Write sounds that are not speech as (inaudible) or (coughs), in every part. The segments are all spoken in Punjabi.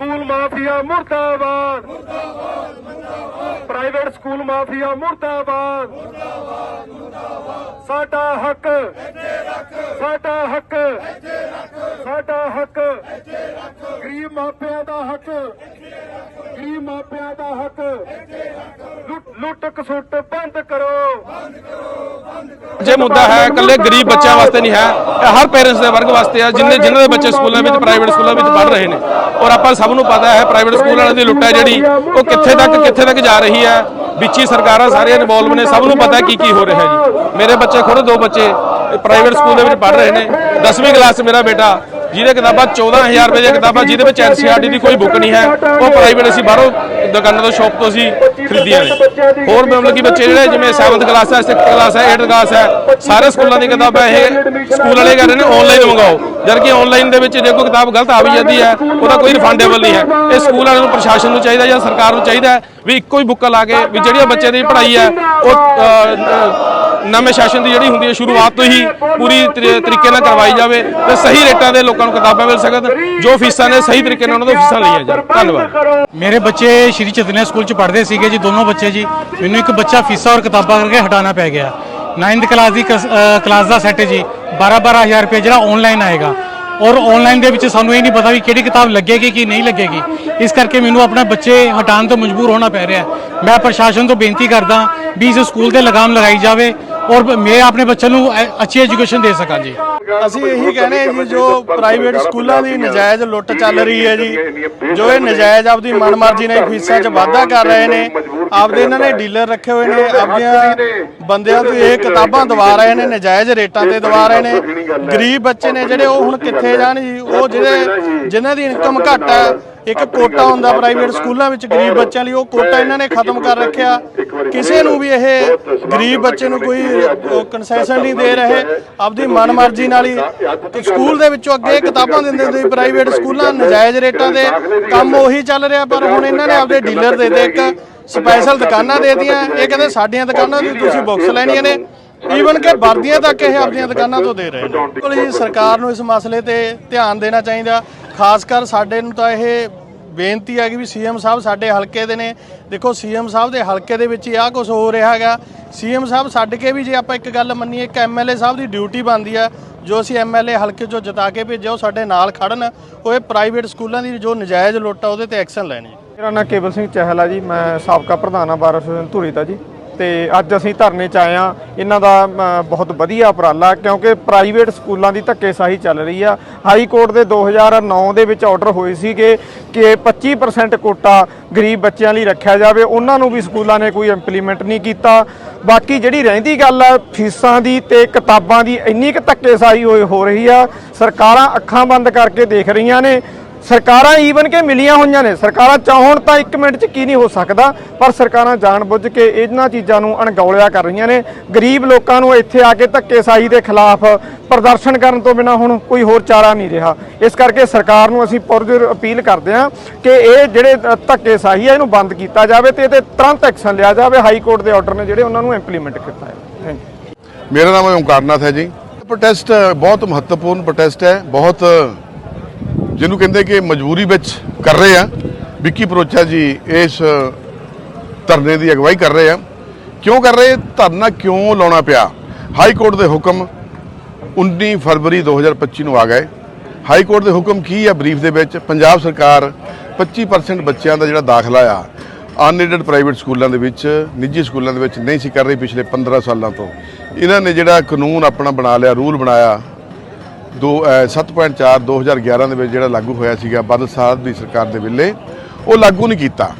ਸਕੂਲ ਮਾਫੀਆ ਮੁਰਦਾਬਾਦ। ਮੁਰਦਾਬਾਦ ਮੁਰਦਾਬਾਦ ਪ੍ਰਾਈਵੇਟ ਸਕੂਲ ਮਾਫੀਆ ਮੁਰਦਾਬਾਦ। ਮੁਰਦਾਬਾਦ ਮੁਰਦਾਬਾਦ ਸਾਡਾ ਹੱਕ। ਇੱਥੇ ਰੱਖ ਸਾਡਾ ਹੱਕ। ਇੱਥੇ ਰੱਖ ਸਾਡਾ ਹੱਕ। ਇੱਥੇ ਰੱਖ ਗਰੀਬ ਮਾਪਿਆਂ ਦਾ ਹੱਕ। ਗਰੀਬ ਮਾਪਿਆਂ ਦਾ ਹੱਕ। ਲੁੱਟ ਲੁੱਟ ਕਸੁੱਟ ਬੰਦ ਕਰੋ। ਜੇ ਮੁੱਦਾ ਹੈ ਇਕੱਲੇ ਗਰੀਬ ਬੱਚਿਆਂ ਵਾਸਤੇ ਨਹੀਂ ਹੈ ਇਹ ਹਰ ਪੇਰੈਂਟਸ ਦੇ ਵਰਗ ਵਾਸਤੇ ਹੈ ਜਿਨ੍ਹਾਂ ਜਿਨ੍ਹਾਂ ਦੇ ਬੱਚੇ ਸਕੂਲਾਂ ਵਿੱਚ ਪ੍ਰਾਈਵੇਟ ਸਕੂਲਾਂ ਵਿੱਚ ਪੜ੍ਹ ਰਹੇ ਨੇ। ਔਰ ਆਪਾਂ ਸਭ ਨੂੰ ਪਤਾ ਹੈ ਪ੍ਰਾਈਵੇਟ ਸਕੂਲ ਵਾਲਿਆਂ ਦੀ ਲੁੱਟ ਹੈ ਜਿਹੜੀ ਉਹ ਕਿੱਥੇ ਤੱਕ ਕਿੱਥੇ ਤੱਕ ਜਾ ਰਹੀ ਹੈ ਵਿੱਚੀ ਸਰਕਾਰਾਂ ਸਾਰੀਆਂ ਇਨਵੋਲਵ ਨੇ ਸਭ ਨੂੰ ਪਤਾ ਕੀ ਕੀ ਹੋ ਰਿਹਾ ਜੀ। ਮੇਰੇ ਬੱਚੇ ਖੁਦ ਦੋ ਬੱਚੇ ਪ੍ਰਾਈਵੇਟ ਸਕੂਲ ਦੇ ਵਿੱਚ ਪੜ੍ਹ ਰਹੇ ਨੇ। 10ਵੀਂ ਕਲਾਸ ਮੇਰਾ ਬੇਟਾ ਜਿਹਦੇ ਕਿਤਾਬਾਂ 14000 ਰੁਪਏ ਦੀਆਂ ਕਿਤਾਬਾਂ ਜਿਹਦੇ ਵਿੱਚ ਐਨਸੀਆਰਟੀ ਦੀ ਕੋਈ ਬੁੱਕ ਨਹੀਂ ਹੈ ਉਹ ਪ੍ਰਾਈਵੇਟ ਅਸੀਂ ਬਾਹਰੋਂ ਦੁਕਾਨਾਂ ਤੋਂ ਸ਼ਾਪ ਤੋਂ ਅਸੀਂ ਖਰੀਦੀਆਂ ਨੇ। ਹੋਰ ਮਤਲਬ ਕਿ ਬੱਚੇ ਜਿਹੜੇ ਜਿਵੇਂ 7th ਕਲਾਸ ਹੈ 6th ਕਲਾਸ ਹੈ 8th ਕਲਾਸ ਹੈ ਸਾਰੇ ਸਕੂਲਾਂ ਦੀ ਕਿਤਾਬਾਂ ਇਹ ਸਕੂਲ ਵਾਲੇ ਕਹਿ ਰਹੇ ਨੇ ਆਨਲਾਈਨ ਮੰਗਾਓ। ਜਦ ਕਿ ਆਨਲਾਈਨ ਦੇ ਵਿੱਚ ਜੇ ਕੋਈ ਕਿਤਾਬ ਗਲਤ ਆ ਵੀ ਜਾਂਦੀ ਹੈ ਉਹਦਾ ਕੋਈ ਰਿਫੰਡੇਬਲ ਨਹੀਂ ਹੈ। ਇਹ ਸਕੂਲ ਵਾਲਿਆਂ ਨੂੰ ਪ੍ਰਸ਼ਾਸਨ ਨੂੰ ਚਾਹੀਦਾ ਜਾਂ ਸਰਕਾਰ ਨੂੰ ਚਾਹੀਦਾ ਵੀ ਇੱਕੋ ਹੀ ਬੁੱਕ ਲਾ ਕੇ ਵੀ ਜਿਹੜੀਆਂ ਬੱਚੇ ਦੀ ਪੜ੍ਹਾਈ ਹੈ ਉਹ ਨਵੇਂ ਸ਼ਾਸਨ ਦੀ ਜਿਹੜੀ ਹੁੰਦੀ ਹੈ ਸ਼ੁਰੂਆਤ ਤੋਂ ਹੀ ਪੂਰੀ ਤਰੀ- ਤਰੀਕੇ ਨਾਲ ਕਰਵਾਈ ਜਾਵੇ ਤੇ ਸਹੀ ਰੇਟਾਂ ਦੇ ਲੋਕਾਂ ਨੂੰ ਕਿਤਾਬਾਂ ਮਿਲ ਸਕਣ, ਜੋ ਫੀਸਾਂ ਨੇ ਸਹੀ ਤਰੀਕੇ ਨਾਲ ਉਹਨਾਂ ਤੋਂ ਫੀਸਾਂ ਲਈਆਂ ਜਾਣ। ਧੰਨਵਾਦ। ਮੇਰੇ ਬੱਚੇ ਸ਼੍ਰੀ ਚਤਨੇ ਸਕੂਲ ਚ ਪੜ੍ਹਦੇ ਸੀਗੇ ਜੀ, ਦੋਨੋਂ ਬੱਚੇ ਜੀ। ਮੈਨੂੰ ਇੱਕ ਬੱਚਾ ਫੀਸਾਂ ਔਰ ਕਿਤਾਬਾਂ ਕਰਕੇ ਹਟਾਉਣਾ ਪੈ ਗਿਆ। 9th ਕਲਾਸ ਦੀ ਕਸ- ਕਲਾਸ ਦਾ ਸੈੱਟ ਜੀ 12-12000 ਰੁਪਏ ਜਿਹੜਾ ਆਨਲਾਈਨ ਆਏਗਾ। ਔਰ ਆਨਲਾਈਨ ਦੇ ਵਿੱਚ ਸਾਨੂੰ ਇਹ ਨਹੀਂ ਪਤਾ ਵੀ ਕਿਹੜੀ ਕਿਤਾਬ ਲੱਗੇਗੀ ਕਿ ਨਹੀਂ ਲੱਗੇਗੀ। ਇਸ ਕਰਕੇ ਮੈਨੂੰ ਆਪਣਾ ਬੱਚੇ ਹਟਾਉਣ ਤੋਂ ਮਜਬੂਰ ਹੋਣਾ ਪੈ ਰਿਹਾ ਮੈਂ ਪ੍ਰਸ਼ਾਸਨ ਤੋਂ ਬੇਨਤੀ ਕਰਦਾ ਵੀ ਇਸ ਸਕੂਲ ਤੇ ਲਗਾਮ ਲਗਾਈ ਜਾਵੇ। ਔਰ ਮੈਂ ਆਪਣੇ ਬੱਚਿਆਂ ਨੂੰ ਅੱਛੀ ਐਜੂਕੇਸ਼ਨ ਦੇ ਸਕਾਂ ਜੀ। ਅਸੀਂ ਇਹੀ ਕਹਿੰਦੇ ਹਾਂ ਜੀ, ਜੋ ਪ੍ਰਾਈਵੇਟ ਸਕੂਲਾਂ ਦੀ ਨਜਾਇਜ਼ ਲੁੱਟ ਚੱਲ ਰਹੀ ਹੈ ਜੀ, ਜੋ ਇਹ ਨਜਾਇਜ਼ ਆਪਦੀ ਮਨਮਰਜ਼ੀ ਨਾਲ ਫੀਸਾਂ 'ਚ ਵਾਧਾ ਕਰ ਰਹੇ ਨੇ, ਆਪਦੇ ਇਹਨਾਂ ਨੇ ਡੀਲਰ ਰੱਖੇ ਹੋਏ ਨੇ, ਆਪਦੀਆਂ ਬੰਦਿਆਂ ਤੋਂ ਇਹ ਕਿਤਾਬਾਂ ਦਵਾ ਰਹੇ ਨੇ, ਨਜਾਇਜ਼ ਰੇਟਾਂ ਤੇ ਦਵਾ ਰਹੇ ਨੇ। ਗਰੀਬ ਬੱਚੇ ਨੇ ਜਿਹੜੇ ਉਹ ਹੁਣ ਕਿੱਥੇ ਜਾਣ ਜੀ, ਉਹ ਜਿਹੜੇ ਜਿਨ੍ਹਾਂ ਦੀ ਇਨਕਮ ਘੱਟ ਹੈ ਇੱਕ ਕੋਟਾ ਹੁੰਦਾ ਪ੍ਰਾਈਵੇਟ ਸਕੂਲਾਂ ਵਿੱਚ ਗਰੀਬ ਬੱਚਿਆਂ ਲਈ ਉਹ ਕੋਟਾ ਇਹਨਾਂ ਨੇ ਖਤਮ ਕਰ ਰੱਖਿਆ। ਕਿਸੇ ਨੂੰ ਵੀ ਇਹ ਗਰੀਬ ਬੱਚੇ ਨੂੰ ਕੋਈ ਕਨਸੈਸ਼ਨ ਨਹੀਂ ਦੇ ਰਹੇ ਆਪਦੀ ਮਨਮਰਜ਼ੀ ਨਾਲ ਹੀ ਸਕੂਲ ਦੇ ਵਿੱਚੋਂ ਅੱਗੇ ਕਿਤਾਬਾਂ ਦਿੰਦੇ ਹੁੰਦੇ ਸੀ ਪ੍ਰਾਈਵੇਟ ਸਕੂਲਾਂ ਨਜਾਇਜ਼ ਰੇਟਾਂ ਦੇ ਕੰਮ ਉਹੀ ਚੱਲ ਰਿਹਾ ਪਰ ਹੁਣ ਇਹਨਾਂ ਨੇ ਆਪਦੇ ਡੀਲਰ ਦੇ ਦੇ ਇੱਕ ਸਪੈਸ਼ਲ ਦੁਕਾਨਾਂ ਦੇ ਦਿੱਤੀਆਂ। ਇਹ ਕਹਿੰਦੇ ਸਾਡੀਆਂ ਦੁਕਾਨਾਂ ਦੀ ਤੁਸੀਂ ਬੁੱਕਸ ਲੈਣੀਆਂ ਨੇ। ਈਵਨ ਕਿ ਵਰਦੀਆਂ ਤੱਕ ਇਹ ਆਪਦੀਆਂ ਦੁਕਾਨਾਂ ਤੋਂ ਦੇ ਰਹੇ ਨੇ। ਬਿਲਕੁਲ ਜੀ ਸਰਕਾਰ ਨੂੰ ਇਸ ਮਸਲੇ ਤੇ ਧਿਆਨ ਦੇਣਾ ਚਾਹੀਦਾ। ਖਾਸ ਕਰ ਸਾਡੇ ਨੂੰ ਤਾਂ ਇਹ ਬੇਨਤੀ ਹੈ ਕਿ ਵੀ ਸੀਐਮ ਸਾਹਿਬ ਸਾਡੇ ਹਲਕੇ ਦੇ ਨੇ। ਦੇਖੋ, ਸੀਐਮ ਸਾਹਿਬ ਦੇ ਹਲਕੇ ਦੇ ਵਿੱਚ ਹੀ ਆਹ ਕੁਝ ਹੋ ਰਿਹਾ ਹੈਗਾ। ਸੀਐਮ ਸਾਹਿਬ ਛੱਡ ਕੇ ਵੀ ਜੇ ਆਪਾਂ ਇੱਕ ਗੱਲ ਮੰਨੀਏ, ਇੱਕ ਐਮਐਲਏ ਸਾਹਿਬ ਦੀ ਡਿਊਟੀ ਬਣਦੀ ਆ, ਜੋ ਅਸੀਂ ਐਮਐਲਏ ਹਲਕੇ ਚੋਂ ਜਿਤਾ ਕੇ ਭੇਜਿਆ, ਉਹ ਸਾਡੇ ਨਾਲ ਖੜਨ। ਉਹ ਇਹ ਪ੍ਰਾਈਵੇਟ ਸਕੂਲਾਂ ਦੀ ਜੋ ਨਜਾਇਜ਼ ਲੁੱਟ ਆ, ਉਹਦੇ ਤੇ ਐਕਸ਼ਨ ਲੈਣੀ। ਜੀ ਮੇਰਾ ਨਾਮ ਕੇਵਲ ਸਿੰਘ ਚਹਿਲ ਆ ਜੀ, ਮੈਂ ਸਾਬਕਾ ਪ੍ਰਧਾਨ ਆ, ਬਾਰ ਐਸੋਸੀਏਸ਼ਨ ਧੂਰੀ ਦਾ ਜੀ। ਤੇ ਅੱਜ ਅਸੀਂ ਧਰਨੇ 'ਚ ਆਏ ਆ ਇਹਨਾਂ ਦਾ ਬਹੁਤ ਵਧੀਆ ਉਪਰਾਲਾ, ਕਿਉਂਕਿ ਪ੍ਰਾਈਵੇਟ ਸਕੂਲਾਂ ਦੀ ਧੱਕੇਸ਼ਾਹੀ ਚੱਲ ਰਹੀ ਆ। ਹਾਈ ਕੋਰਟ ਦੇ 2009 ਦੇ ਵਿੱਚ ਆਰਡਰ ਹੋਏ ਸੀਗੇ ਕਿ 25% ਕੋਟਾ ਗਰੀਬ ਬੱਚਿਆਂ ਲਈ ਰੱਖਿਆ ਜਾਵੇ। ਉਹਨਾਂ ਨੂੰ ਵੀ ਸਕੂਲਾਂ ਨੇ ਕੋਈ ਇੰਪਲੀਮੈਂਟ ਨਹੀਂ ਕੀਤਾ। ਬਾਕੀ ਜਿਹੜੀ ਰਹਿੰਦੀ ਗੱਲ ਆ, ਫੀਸਾਂ ਦੀ ਤੇ ਕਿਤਾਬਾਂ ਦੀ, ਇੰਨੀ ਕੁ ਧੱਕੇਸ਼ਾਹੀ ਹੋਈ ਹੋ ਰਹੀ ਆ। ਸਰਕਾਰਾਂ ਅੱਖਾਂ ਬੰਦ ਕਰਕੇ ਦੇਖ ਰਹੀਆਂ ਨੇ। ਸਰਕਾਰਾਂ ਈਵਨ ਕਿ ਮਿਲੀਆਂ ਹੋਈਆਂ ਨੇ। ਸਰਕਾਰਾਂ ਚਾਹਣ ਤਾਂ 1 ਮਿੰਟ 'ਚ ਕੀ ਨਹੀਂ ਹੋ ਸਕਦਾ ਪਰ ਸਰਕਾਰਾਂ ਜਾਣਬੁੱਝ ਕੇ ਇਹਨਾਂ ਚੀਜ਼ਾਂ ਨੂੰ ਅਣਗੌਲਿਆ ਕਰ ਰਹੀਆਂ ਨੇ। ਗਰੀਬ ਲੋਕਾਂ ਨੂੰ ਇੱਥੇ ਆ ਕੇ ਧੱਕੇਸ਼ਾਹੀ ਦੇ ਖਿਲਾਫ ਪ੍ਰਦਰਸ਼ਨ ਕਰਨ ਤੋਂ ਬਿਨਾ ਹੁਣ ਕੋਈ ਹੋਰ ਚਾਰਾ ਨਹੀਂ ਰਿਹਾ। ਇਸ ਕਰਕੇ ਸਰਕਾਰ ਨੂੰ ਅਸੀਂ ਪੁਰਜੋਰ ਅਪੀਲ ਕਰਦੇ ਹਾਂ ਕਿ ਇਹ ਜਿਹੜੇ ਧੱਕੇਸ਼ਾਹੀ ਹੈ ਇਹਨੂੰ ਬੰਦ ਕੀਤਾ ਜਾਵੇ ਤੇ ਇਹਤੇ ਤੁਰੰਤ ਐਕਸ਼ਨ ਲਿਆ ਜਾਵੇ। ਹਾਈ ਕੋਰਟ ਦੇ ਆਰਡਰ ਨੇ ਜਿਹੜੇ ਉਹਨਾਂ ਨੂੰ ਇੰਪਲੀਮੈਂਟ ਕੀਤਾ ਹੈ। ਥੈਂਕ ਯੂ ਮੇਰਾ ਨਾਮ ਓਮਕਾਰਨਾਥ ਹੈ ਜੀ। ਪ੍ਰੋਟੈਸਟ ਬਹੁਤ ਮਹੱਤਵਪੂਰਨ ਪ੍ਰੋਟੈਸਟ ਹੈ। ਬਹੁਤ ਜਿਹਨੂੰ ਕਹਿੰਦੇ ਕਿ ਮਜਬੂਰੀ ਵਿੱਚ ਕਰ ਰਹੇ ਆ। ਵਿੱਕੀ ਪਰੋਚਾ ਜੀ ਇਸ ਧਰਨੇ ਦੀ ਅਗਵਾਈ ਕਰ ਰਹੇ ਆ। ਕਿਉਂ ਕਰ ਰਹੇ? ਧਰਨਾ ਕਿਉਂ ਲਾਉਣਾ ਪਿਆ? ਹਾਈ ਕੋਰਟ ਦੇ ਹੁਕਮ 19 ਫਰਵਰੀ 2025 ਨੂੰ ਆ ਗਏ। ਹਾਈ ਕੋਰਟ ਦੇ ਹੁਕਮ ਕੀ ਆ ਬਰੀਫ ਦੇ ਵਿੱਚ? ਪੰਜਾਬ ਸਰਕਾਰ 25% ਬੱਚਿਆਂ ਦਾ ਜਿਹੜਾ ਦਾਖਲਾ ਆ ਅਨਏਡਡ ਪ੍ਰਾਈਵੇਟ ਸਕੂਲਾਂ ਦੇ ਵਿੱਚ, ਨਿੱਜੀ ਸਕੂਲਾਂ ਦੇ ਵਿੱਚ ਨਹੀਂ ਸੀ ਕਰ ਰਹੀ ਪਿਛਲੇ 15 ਸਾਲਾਂ ਤੋਂ। ਇਹਨਾਂ ਨੇ ਜਿਹੜਾ ਕਾਨੂੰਨ ਆਪਣਾ ਬਣਾ ਲਿਆ, ਰੂਲ ਬਣਾਇਆ ਦੋ, ਅਹ 7.4 2011 ਦੇ ਵਿੱਚ ਜਿਹੜਾ ਲਾਗੂ ਹੋਇਆ ਸੀਗਾ ਬਾਦਲ ਸਾਹਿਬ ਦੀ ਸਰਕਾਰ ਦੇ ਵੇਲੇ, ਉਹ ਲਾਗੂ ਨਹੀਂ ਕੀਤਾ।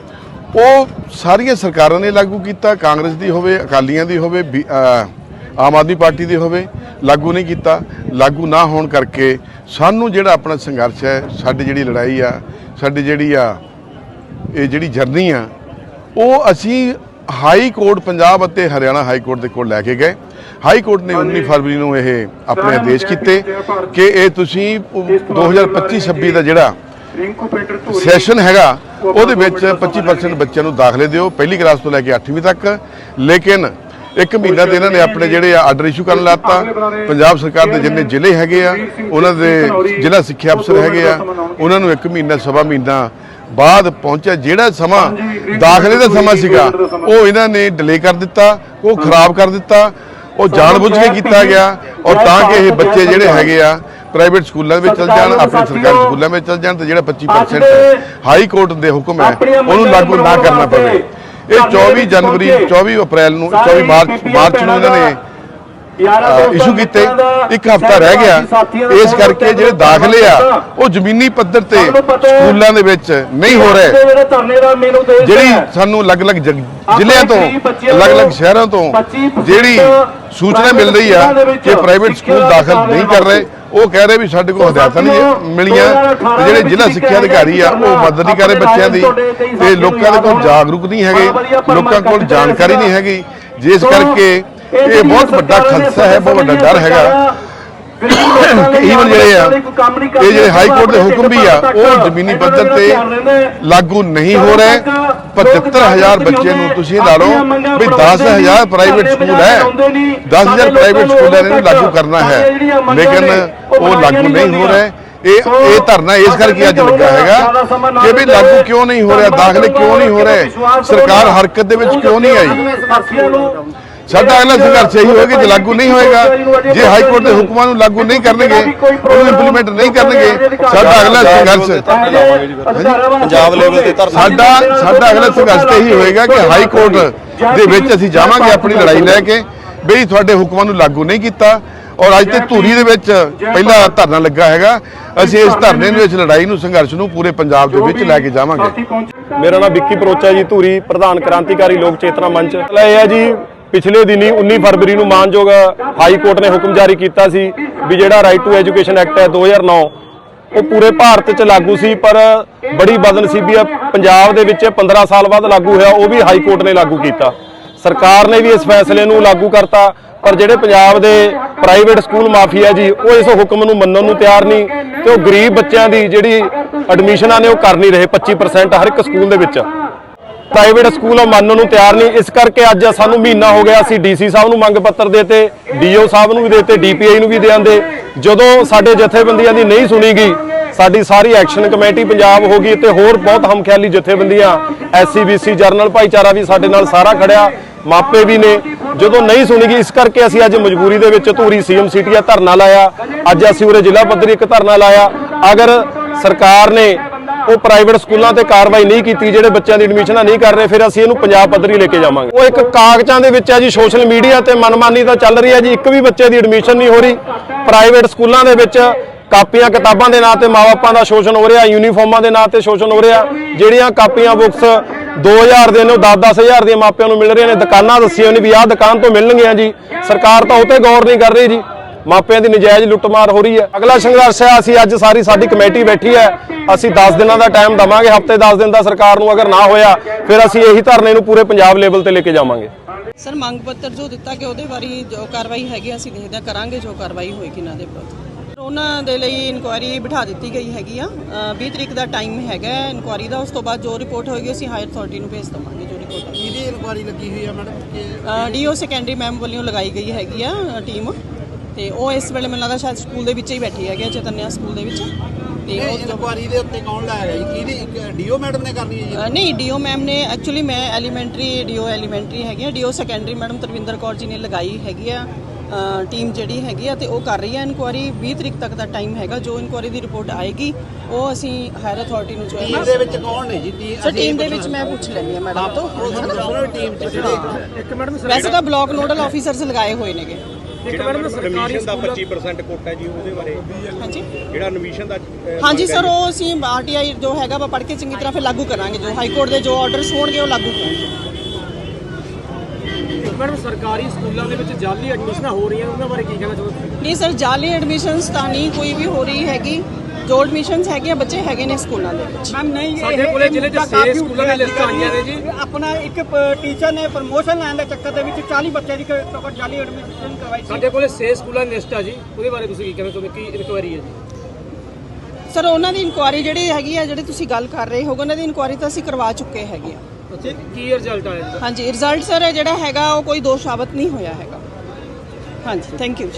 ਉਹ ਸਾਰੀਆਂ ਸਰਕਾਰਾਂ ਨੇ ਲਾਗੂ ਕੀਤਾ, ਕਾਂਗਰਸ ਦੀ ਹੋਵੇ, ਅਕਾਲੀਆਂ ਦੀ ਹੋਵੇ, ਬੀ- ਆਮ ਆਦਮੀ ਪਾਰਟੀ ਦੀ ਹੋਵੇ, ਲਾਗੂ ਨਹੀਂ ਕੀਤਾ। ਲਾਗੂ ਨਾ ਹੋਣ ਕਰਕੇ ਸਾਨੂੰ ਜਿਹੜਾ ਆਪਣਾ ਸੰਘਰਸ਼ ਹੈ, ਸਾਡੀ ਜਿਹੜੀ ਲੜਾਈ ਆ, ਸਾਡੀ ਜਿਹੜੀ ਆ, ਇਹ ਜਿਹੜੀ ਜਰਨੀ ਆ, ਉਹ ਅਸੀਂ ਹਾਈ ਕੋਰਟ, ਪੰਜਾਬ ਅਤੇ ਹਰਿਆਣਾ ਹਾਈ ਕੋਰਟ ਦੇ ਕੋਲ ਲੈ ਕੇ ਗਏ। ਹਾਈ ਕੋਰਟ ਨੇ 19 ਫਰਵਰੀ ਨੂੰ ਇਹ ਆਪਣੇ ਆਦੇਸ਼ ਕੀਤੇ ਕਿ ਇਹ ਤੁਸੀਂ 2025-26 ਦਾ ਜਿਹੜਾ ਸੈਸ਼ਨ ਹੈਗਾ ਉਹਦੇ ਵਿੱਚ 25% ਬੱਚਿਆਂ ਨੂੰ ਦਾਖਲੇ ਦਿਓ ਪਹਿਲੀ ਕਲਾਸ ਤੋਂ ਲੈ ਕੇ 8ਵੀਂ ਤੱਕ। ਲੇਕਿਨ ਇੱਕ ਮਹੀਨਾ ਤੇ ਇਹਨਾਂ ਨੇ ਆਪਣੇ ਜਿਹੜੇ ਆਰਡਰ ਇਸ਼ੂ ਕਰਨ ਲਾਤਾ। ਪੰਜਾਬ ਸਰਕਾਰ ਦੇ ਜਿੰਨੇ ਜ਼ਿਲ੍ਹੇ ਹੈਗੇ ਆ ਉਹਨਾਂ ਦੇ ਜ਼ਿਲ੍ਹਾ ਸਿੱਖਿਆ ਅਫਸਰ ਹੈਗੇ ਆ। ਉਹਨਾਂ ਨੂੰ ਇੱਕ ਮਹੀਨਾ ਸਵਾ ਮਹੀਨਾ ਬਾਅਦ ਪਹੁੰਚਿਆ ਜਿਹੜਾ ਸਮਾਂ ਦਾਖਲੇ ਦਾ ਸਮਾਂ ਸੀਗਾ ਉਹ ਇਹਨਾਂ ਨੇ ਡਿਲੇ ਕਰ ਦਿੱਤਾ ਉਹ ਖਰਾਬ ਕਰ ਦਿੱਤਾ। ਉਹ ਜਾਣਬੁੱਝ ਕੇ ਕੀਤਾ ਗਿਆ ਔਰ ਤਾਂ ਕਿ ਇਹ ਬੱਚੇ ਜਿਹੜੇ ਹੈਗੇ ਆ ਪ੍ਰਾਈਵੇਟ ਸਕੂਲਾਂ ਵਿੱਚ ਚਲ ਜਾਣ ਆਪਣੇ ਸਰਕਾਰੀ ਸਕੂਲਾਂ ਵਿੱਚ ਚਲ ਜਾਣ ਤੇ ਜਿਹੜਾ 25% ਹਾਈ ਕੋਰਟ ਦੇ ਹੁਕਮ ਹੈ ਉਹਨੂੰ ਲਾਗੂ ਨਾ ਕਰਨਾ ਪਵੇ। ਇਹ 24 ਜਨਵਰੀ 24 ਅਪ੍ਰੈਲ ਨੂੰ 24 ਮਾਰਚ ਮਾਰਚ ਨੂੰ ਇਹਨਾਂ ਨੇ ਇਸ਼ੂ ਕੀਤੇ ਇੱਕ ਹਫਤਾ ਰਹਿ ਗਿਆ। ਇਸ ਕਰਕੇ ਜਿਹੜੇ ਦਾਖਲੇ ਆ ਉਹ ਜ਼ਮੀਨੀ ਪੱਧਰ ਤੇ ਸਕੂਲਾਂ ਦੇ ਵਿੱਚ ਨਹੀਂ ਹੋ ਰਹੇ। ਜਿਹੜੇ। ਸਾਨੂੰ ਅਲੱਗ-ਅਲੱਗ ਜ਼ਿਲ੍ਹਿਆਂ ਤੋਂ ਅਲੱਗ-ਅਲੱਗ ਸ਼ਹਿਰਾਂ ਤੋਂ ਜਿਹੜੀ ਸੂਚਨਾ ਮਿਲ ਰਹੀ ਆ ਕਿ ਪ੍ਰਾਈਵੇਟ ਸਕੂਲ ਦਾਖਲ ਨਹੀਂ ਕਰ ਰਹੇ। ਉਹ ਕਹਿ ਰਹੇ ਵੀ ਸਾਡੇ ਕੋਲ ਹਦਾਇਤਾਂ ਨਹੀਂ ਮਿਲੀਆਂ। ਤੇ ਜਿਹੜੇ ਜ਼ਿਲ੍ਹਾ ਸਿੱਖਿਆ ਅਧਿਕਾਰੀ ਆ ਉਹ ਮਦਦ ਨਹੀਂ ਕਰ ਰਹੇ ਬੱਚਿਆਂ ਦੀ ਤੇ ਲੋਕਾਂ ਦੇ ਕੋਲ ਜਾਗਰੂਕ ਨਹੀਂ ਹੈਗੇ। ਲੋਕਾਂ ਕੋਲ ਜਾਣਕਾਰੀ ਨਹੀਂ ਹੈਗੀ। ਜਿਸ ਕਰਕੇ ਇਹ ਬਹੁਤ ਵੱਡਾ ਖਦਸ਼ਾ ਹੈ ਬਹੁਤ ਵੱਡਾ ਡਰ ਹੈਗਾ। ਈਵਨ (coughs) ਜਿਹੜੇ ਆ ਇਹ ਜਿਹੜੇ ਹਾਈ ਕੋਰਟ ਦੇ ਹੁਕਮ ਵੀ ਆ ਉਹ ਜ਼ਮੀਨੀ ਪੱਧਰ ਤੇ ਲਾਗੂ ਨਹੀਂ ਹੋ ਰਹੇ। 75000 ਬੱਚੇ ਨੂੰ ਤੁਸੀਂ ਲਾ ਲਓ ਵੀ 10000 ਪ੍ਰਾਈਵੇਟ ਸਕੂਲ ਹੈ 10000 ਪ੍ਰਾਈਵੇਟ ਸਕੂਲਾਂ ਨੇ ਇਹਨੂੰ ਲਾਗੂ ਕਰਨਾ ਹੈ। ਲੇਕਿਨ ਉਹ ਲਾਗੂ ਨਹੀਂ ਹੋ ਰਹੇ। ਇਹ ਇਹ ਧਰਨਾ ਇਸ ਕਰਕੇ ਅੱਜ ਲੱਗਾ ਹੈਗਾ ਕਿ ਵੀ ਲਾਗੂ ਕਿਉਂ ਨਹੀਂ ਹੋ ਰਿਹਾ ਦਾਖਲੇ ਕਿਉਂ ਨਹੀਂ ਹੋ ਰਹੇ? ਸਰਕਾਰ ਹਰਕਤ ਦੇ ਵਿੱਚ ਕਿਉਂ ਨਹੀਂ ਆਈ? ਸਾਡਾ ਅਗਲਾ ਸੰਘਰਸ਼ ਇਹੀ ਹੋਏਗਾ ਜੇ ਲਾਗੂ ਨਹੀਂ ਹੋਏਗਾ ਜੇ ਹਾਈ ਕੋਰਟ ਦੇ ਹੁਕਮਾਂ ਨੂੰ ਲਾਗੂ ਨਹੀਂ ਕਰਨਗੇ ਉਹਨੂੰ ਇੰਪਲੀਮੈਂਟ ਨਹੀਂ ਕਰਨਗੇ ਸਾਡਾ ਅਗਲਾ ਸੰਘਰਸ਼ ਪੰਜਾਬ ਲੈਵਲ ਤੇ ਸਾਡਾ ਸਾਡਾ ਅਗਲਾ ਸੰਘਰਸ਼ ਤਾਂ ਇਹੀ ਹੋਏਗਾ ਕਿ ਹਾਈ ਕੋਰਟ ਦੇ ਵਿੱਚ ਅਸੀਂ ਜਾਵਾਂਗੇ ਆਪਣੀ ਲੜਾਈ ਲੈ ਕੇ ਬਈ ਤੁਹਾਡੇ ਹੁਕਮਾਂ ਨੂੰ ਲਾਗੂ ਨਹੀਂ ਕੀਤਾ। ਔਰ ਅੱਜ ਤੇ ਧੂਰੀ ਦੇ ਵਿੱਚ ਪਹਿਲਾ ਧਰਨਾ ਲੱਗਾ ਹੈਗਾ। ਅਸੀਂ ਇਸ ਧਰਨੇ ਦੇ ਵਿੱਚ ਲੜਾਈ ਨੂੰ ਸੰਘਰਸ਼ ਨੂੰ ਪੂਰੇ ਪੰਜਾਬ ਦੇ ਵਿੱਚ ਲੈ ਕੇ ਜਾਵਾਂਗੇ। ਮੇਰਾ ਨਾਮ ਵਿੱਕੀ ਪਰੋਚਾ ਜੀ ਧੂਰੀ ਪ੍ਰਧਾਨ ਕ੍ਰਾਂਤੀਕਾਰੀ ਲੋਕ ਚੇਤਨਾ ਮੰਚ। ਇਹ ਹੈ ਜੀ ਪਿਛਲੇ ਦਿਨੀ 19 ਫਰਵਰੀ ਨੂੰ ਮਾਨਯੋਗ ਹਾਈ ਕੋਰਟ ਨੇ ਹੁਕਮ ਜਾਰੀ ਕੀਤਾ ਸੀ ਵੀ ਜਿਹੜਾ ਰਾਈਟ ਟੂ ਐਜੂਕੇਸ਼ਨ ਐਕਟ ਹੈ 2009 ਉਹ ਪੂਰੇ ਭਾਰਤ 'ਚ ਲਾਗੂ ਸੀ, ਪਰ ਬੜੀ ਬਦਨਸੀਬੀ ਹੈ ਪੰਜਾਬ ਦੇ ਵਿੱਚ 15 ਸਾਲ ਬਾਅਦ ਲਾਗੂ ਹੋਇਆ, ਉਹ ਵੀ ਹਾਈ ਕੋਰਟ ਨੇ ਲਾਗੂ ਕੀਤਾ। ਸਰਕਾਰ ਨੇ ਵੀ ਇਸ ਫੈਸਲੇ ਨੂੰ ਲਾਗੂ ਕਰਤਾ, ਪਰ ਜਿਹੜੇ ਪੰਜਾਬ ਦੇ ਪ੍ਰਾਈਵੇਟ ਸਕੂਲ ਮਾਫੀਆ ਜੀ, ਉਹ ਇਸ ਹੁਕਮ ਨੂੰ ਮੰਨਣ ਨੂੰ ਤਿਆਰ ਨਹੀਂ ਤੇ ਉਹ ਗਰੀਬ ਬੱਚਿਆਂ ਦੀ ਜਿਹੜੀ ਐਡਮਿਸ਼ਨਾਂ ਨੇ, ਉਹ ਕਰ ਨਹੀਂ ਰਹੇ 25% ਹਰ ਇੱਕ ਸਕੂਲ ਦੇ ਵਿੱਚ। ਪ੍ਰਾਈਵੇਟ ਸਕੂਲ ਮੰਨਣ ਨੂੰ ਤਿਆਰ ਨਹੀਂ। ਇਸ ਕਰਕੇ ਅੱਜ ਸਾਨੂੰ ਮਹੀਨਾ ਹੋ ਗਿਆ ਅਸੀਂ ਡੀਸੀ ਸਾਹਿਬ ਨੂੰ ਮੰਗ ਪੱਤਰ ਦੇਤੇ, ਡੀਓ ਸਾਹਿਬ ਨੂੰ ਵੀ ਦੇਤੇ, ਡੀਪੀਆਈ ਨੂੰ ਵੀ ਦੇਾਂਦੇ ਜਦੋਂ ਸਾਡੇ ਜਥੇਬੰਦੀਆਂ ਦੀ ਨਹੀਂ ਸੁਣੀ ਗਈ ਸਾਡੀ ਸਾਰੀ ਐਕਸ਼ਨ ਕਮੇਟੀ ਪੰਜਾਬ ਹੋ ਗਈ ਤੇ ਹੋਰ ਬਹੁਤ ਹਮਖਿਆਲੀ ਜਥੇਬੰਦੀਆਂ ਐਸਸੀਬੀਸੀ ਜਰਨਲ ਭਾਈਚਾਰਾ ਵੀ ਸਾਡੇ ਨਾਲ ਸਾਰਾ ਖੜਿਆ, ਮਾਪੇ ਵੀ ਨੇ। ਜਦੋਂ ਨਹੀਂ ਸੁਣੀ ਗਈ ਇਸ ਕਰਕੇ ਅਸੀਂ ਅੱਜ ਮਜਬੂਰੀ ਦੇ ਵਿੱਚ ਧੂਰੀ ਸੀਐਮ ਸਿਟੀਆ ਧਰਨਾ ਲਾਇਆ। ਅੱਜ ਅਸੀਂ ਉਰੇ ਜ਼ਿਲ੍ਹਾ ਪੱਧਰੀ ਇੱਕ ਧਰਨਾ ਲਾਇਆ। ਅਗਰ ਸਰਕਾਰ ਨੇ ਉਹ ਪ੍ਰਾਈਵੇਟ ਸਕੂਲਾਂ ਤੇ ਕਾਰਵਾਈ ਨਹੀਂ ਕੀਤੀ, ਜਿਹੜੇ ਬੱਚਿਆਂ ਦੀ ਐਡਮਿਸ਼ਨਾਂ ਨਹੀਂ ਕਰ ਰਹੇ, ਫਿਰ ਅਸੀਂ ਇਹਨੂੰ ਪੰਜਾਬ ਪੱਧਰੀ ਲੈ ਕੇ ਜਾਵਾਂਗੇ। ਉਹ ਇੱਕ ਕਾਗਜ਼ਾਂ ਦੇ ਵਿੱਚ ਹੈ ਜੀ ਸੋਸ਼ਲ ਮੀਡੀਆ ਤੇ ਮਨਮਾਨੀ ਤਾਂ ਚੱਲ ਰਹੀ ਹੈ ਜੀ, ਇੱਕ ਵੀ ਬੱਚੇ ਦੀ ਐਡਮਿਸ਼ਨ ਨਹੀਂ ਹੋ ਰਹੀ। ਪ੍ਰਾਈਵੇਟ ਸਕੂਲਾਂ ਦੇ ਵਿੱਚ ਕਾਪੀਆਂ ਕਿਤਾਬਾਂ ਦੇ ਨਾਂ ਤੇ ਮਾਪਿਆਂ ਦਾ ਸ਼ੋਸ਼ਣ ਹੋ ਰਿਹਾ ਯੂਨੀਫਾਰਮਾਂ ਦੇ ਨਾਂ ਤੇ ਸ਼ੋਸ਼ਣ ਹੋ ਰਿਹਾ। ਜਿਹੜੀਆਂ ਕਾਪੀਆਂ ਬੁੱਕਸ 2000 ਦੇ ਨੇ, ਉਹ 10-10000 ਦੀਆਂ ਮਾਪਿਆਂ ਨੂੰ ਮਿਲ ਰਹੀਆਂ ਨੇ। ਦੁਕਾਨਾਂ ਦੱਸੀਆਂ ਨੇ ਵੀ ਆਹ ਦੁਕਾਨ ਤੋਂ ਮਿਲਣਗੀਆਂ ਜੀ। ਸਰਕਾਰ ਤਾਂ ਉਹ ਤੇ ਗੌਰ ਨਹੀਂ ਕਰ ਰਹੀ ਜੀ। ਮਾਪਿਆਂ ਦੀ ਨਜਾਇਜ਼ ਲੁੱਟਮਾਰ ਹੋ ਰਹੀ ਹੈ। ਅਗਲਾ ਸੰਘਰਸ਼ ਹੈ ਅਸੀਂ ਅੱਜ ਸਾਰੀ ਸਾਡੀ ਕਮੇਟੀ ਬੈਠੀ ਹੈ। ਅਸੀਂ 10 ਦਿਨਾਂ ਦਾ ਟਾਈਮ ਦਵਾਂਗੇ ਹਫ਼ਤੇ 10 ਦਿਨ ਦਾ ਸਰਕਾਰ ਨੂੰ ਅਗਰ ਨਾ ਹੋਇਆ ਫਿਰ ਅਸੀਂ ਇਹੀ ਧਰਨੇ ਨੂੰ ਪੂਰੇ ਪੰਜਾਬ ਲੈਵਲ ਤੇ ਲੈ ਕੇ ਜਾਵਾਂਗੇ। ਸਰ ਮੰਗ ਪੱਤਰ ਜੋ ਦਿੱਤਾ ਕਿ ਉਹਦੇ ਬਾਰੇ ਜੋ ਕਾਰਵਾਈ ਹੈਗੀ ਅਸੀਂ ਦੇਖਦੇ ਕਰਾਂਗੇ ਜੋ ਕਾਰਵਾਈ ਹੋਏਗੀ ਇਹਨਾਂ ਦੇ ਵਿਰੁੱਧ ਉਹਨਾਂ ਦੇ ਲਈ ਇਨਕੁਆਇਰੀ ਬਿਠਾ ਦਿੱਤੀ ਗਈ ਹੈਗੀ ਆ। ਅ, 20 ਤਰੀਕ ਦਾ ਟਾਈਮ ਹੈਗਾ ਇਨਕੁਆਇਰੀ ਦਾ। ਉਸ ਤੋਂ ਬਾਅਦ ਜੋ ਰਿਪੋਰਟ ਹੋਏਗੀ ਅਸੀਂ ਹਾਇਰ ਅਥਾਰਟੀ ਨੂੰ ਭੇਜ ਦਵਾਂਗੇ ਜੋ ਰਿਪੋਰਟ ਹੋਏਗੀ। ਕਿਹਦੀ ਇਨਕੁਆਰੀ ਲੱਗੀ ਹੋਈ ਆ ਮੈਡਮ? ਕਿ ਡੀਓ ਸੈਕੰਡਰੀ ਮੈਮ ਵੱਲੋਂ ਲਗਾਈ ਗਈ ਹੈਗੀ ਆ ਟੀਮ ਤੇ ਉਹ ਇਸ ਵੇਲੇ ਮੈਨੂੰ ਲੱਗਦਾ ਸ਼ਾਇਦ ਸਕੂਲ ਦੇ ਵਿੱਚ ਹੀ ਬੈਠੀ ਹੈਗੀ ਆ ਚੇਤਨਿਆ ਸਕੂਲ ਦੇ ਵਿੱਚ। ਤੇ ਉਹ ਇਨਕੁਆਰੀ ਦੇ ਉੱਤੇ ਕੌਣ ਲਾਇਆ ਜੀ? ਕਿਹਦੀ ਡੀਓ ਮੈਡਮ ਨੇ ਕਰਨੀ ਹੈ ਜੀ? ਅ, ਨਹੀਂ ਡੀਓ ਮੈਮ ਨੇ ਐਕਚੁਅਲੀ ਮੈਂ ਐਲੀਮੈਂਟਰੀ ਡੀਓ ਐਲੀਮੈਂਟਰੀ ਹੈਗੀ ਆ DO secondary madam Tarvinder Kaur ji ਨੇ ਲਗਾਈ ਹੈਗੀ ਆ ਟੀਮ ਜਿਹੜੀ ਹੈਗੀ ਆ ਤੇ ਉਹ ਕਰ ਰਹੀ ਹੈ ਇਨਕੁਆਰੀ 20 ਤਰੀਕ ਤੱਕ ਦਾ ਟਾਈਮ ਹੈਗਾ ਜੋ ਇਨਕੁਆਰੀ ਦੀ ਰਿਪੋਰਟ ਆਏਗੀ ਉਹ ਅਸੀਂ ਹਾਇਰ ਅਥਾਰਟੀ ਨੂੰ ਜੋ ਹੈ ਟੀਮ ਨਾ ਦੇ ਵਿੱਚ ਕੌਣ ਨੇ ਜੀ? ਟੀਮ ਸਰ ਟੀਮ ਦੇ ਵਿੱਚ ਮੈਂ ਪੁੱਛ ਲੈਂਦੀ ਹਾਂ ਮੈਡਮ ਤੋਂ ਟੀਮ ਚ ਜਿਹੜੇ ਵੈਸੇ ਤਾਂ ਬਲਾਕ ਨੋਡਲ ਆਫੀਸਰਸ ਲਗਾਏ ਹੋਏ ਨੇਗੇ। ਐਡਮਿਸ਼ਨ ਦਾ 25% ਕੋਟਾ ਜੀ ਉਹਦੇ ਬਾਰੇ। ਹਾਂਜੀ। ਜਿਹੜਾ ਐਡਮਿਸ਼ਨ ਦਾ ਹਾਂਜੀ ਸਰ ਉਹ ਅਸੀਂ ਆਰਟੀਆਈ ਜੋ ਹੈਗਾ ਵਾ ਪੜ੍ਹ ਕੇ ਚੰਗੀ ਤਰ੍ਹਾਂ ਫਿਰ ਲਾਗੂ ਕਰਾਂਗੇ ਜੋ ਹਾਈ ਕੋਰਟ ਦੇ ਜੋ ਆਰਡਰਸ ਹੋਣਗੇ ਉਹ ਲਾਗੂ ਕਰਾਂਗੇ। ਮੈਡਮ ਸਰਕਾਰੀ ਸਕੂਲਾਂ ਦੇ ਵਿੱਚ ਜਾਲੀ ਐਡਮਿਸ਼ਨਾਂ ਹੋ ਰਹੀਆਂ ਉਹਨਾਂ ਬਾਰੇ ਕੀ ਕਹਿਣਾ ਚਾਹੁੰਦੇ ਨਹੀਂ ਸਰ ਜਾਲੀ ਐਡਮਿਸ਼ਨਸ ਤਾਂ ਨਹੀਂ ਕੋਈ ਵੀ ਹੋ ਰਹੀ ਹੈਗੀ। ਜੋ ਐਡਮਿਸ਼ਨਸ ਹੈਗੇ ਆ, ਬੱਚੇ ਹੈਗੇ ਨੇ ਸਕੂਲਾਂ ਦੇ ਵਿੱਚ। ਮੈਮ ਨਹੀਂ ਸਾਡੇ ਕੋਲੇ ਜ਼ਿਲ੍ਹੇ 'ਚ ਛੇ ਸਕੂਲਾਂ ਦੀ ਲਿਸਟ ਆਈਆਂ ਨੇ ਜੀ। ਆਪਣਾ ਇੱਕ ਟੀਚਰ ਨੇ ਪ੍ਰਮੋਸ਼ਨ ਲੈਣ ਦੇ ਚੱਕਰ ਦੇ ਵਿੱਚ 40 ਬੱਚੇ ਦੀ ਟੋਕਰ ਜਾਲੀ ਐਡਮਿਸ਼ਨ ਕਰਵਾਈ ਸੀ। ਸਾਡੇ ਕੋਲੇ ਛੇ ਸਕੂਲਾਂ ਦੀ ਲਿਸਟ ਆ ਜੀ। ਉਹਦੇ ਬਾਰੇ ਤੁਸੀਂ ਕੀ ਕਹਿਣਾ ਚਾਹੁੰਦੇ ਕੀ ਇਨਕੁਆਇਰੀ ਹੈ ਜੀ? ਸਰ ਉਹਨਾਂ ਦੀ ਇਨਕੁਆਰੀ ਜਿਹੜੀ ਹੈਗੀ ਆ ਜਿਹੜੇ ਤੁਸੀਂ ਗੱਲ ਕਰ ਰਹੇ ਹੋ ਉਹਨਾਂ ਦੀ ਇਨਕੁਆਰੀ ਤਾਂ ਅਸੀਂ ਕਰਵਾ ਚੁੱਕੇ ਹੈਗੇ ਆ। ਅੱਛਾ ਕੀ ਰਿਜ਼ਲਟ ਆਇਆ ਹਾਂਜੀ ਰਿਜ਼ਲਟ ਸਰ ਜਿਹੜਾ ਹੈਗਾ ਉਹ ਕੋਈ ਦੋਸ਼ ਸਾਬਤ ਨਹੀਂ ਹੋਇਆ ਹੈਗਾ। ਹਾਂਜੀ ਥੈਂਕ ਯੂ